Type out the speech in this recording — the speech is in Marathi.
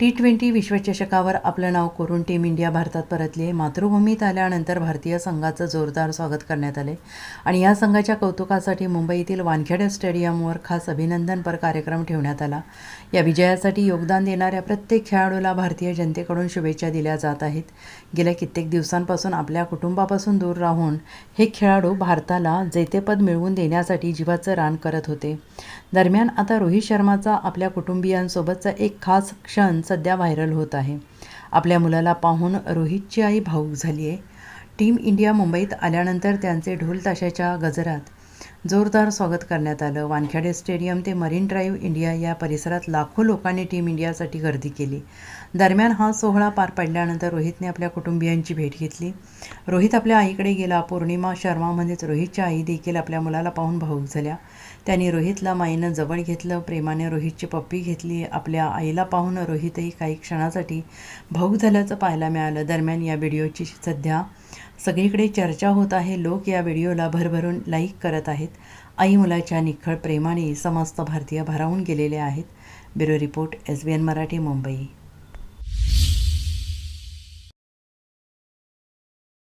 टी ट्वेंटी विश्वचषकावर आपलं नाव करून टीम इंडिया भारतात परतली आहे. मातृभूमीत आल्यानंतर भारतीय संघाचं जोरदार स्वागत करण्यात आले आणि या संघाच्या कौतुकासाठी मुंबईतील वानखेडे स्टेडियमवर खास अभिनंदनपर कार्यक्रम ठेवण्यात आला. या विजयासाठी योगदान देणाऱ्या प्रत्येक खेळाडूला भारतीय जनतेकडून शुभेच्छा दिल्या जात आहेत. गेल्या कित्येक दिवसांपासून आपल्या कुटुंबापासून दूर राहून हे खेळाडू भारताला जेतेपद मिळवून देण्यासाठी जीवाचं रान करत होते. दरम्यान आता रोहित शर्माचा आपल्या कुटुंबियांसोबतचा एक खास क्षण सध्या व्हायरल होत आहे. आपल्या मुलाला पाहून रोहितची आई भाऊक झाली आहे टीम इंडिया मुंबईत आल्यानंतर त्यांचे ढोल ताशाच्या गजरात जोरदार स्वागत करण्यात आलं. वानखेडे स्टेडियम ते मरीन ड्राईव्ह इंडिया या परिसरात लाखो लोकांनी टीम इंडियासाठी गर्दी केली. दरम्यान हा सोहळा पार पडल्यानंतर रोहितने आपल्या कुटुंबियांची भेट घेतली. रोहित आपल्या आईकडे गेला. पौर्णिमा शर्मा म्हणजेच रोहितच्या आई देखील आपल्या मुलाला पाहून भाऊक झाल्या. त्यांनी रोहितला माईनं जवळ घेतलं. प्रेमाने रोहितची पप्पी घेतली. आपल्या आईला पाहून रोहितही काही क्षणासाठी भाऊक झाल्याचं पाहायला मिळालं. दरम्यान या व्हिडिओची सध्या सगळीकडे चर्चा होत आहे. लोक या व्हिडिओला भरभरून लाईक करत आहेत. आई मुलाच्या निखळ प्रेमाने समस्त भारतीय भारावून गेलेले आहेत. Bureau report S B N Marathi Mumbai.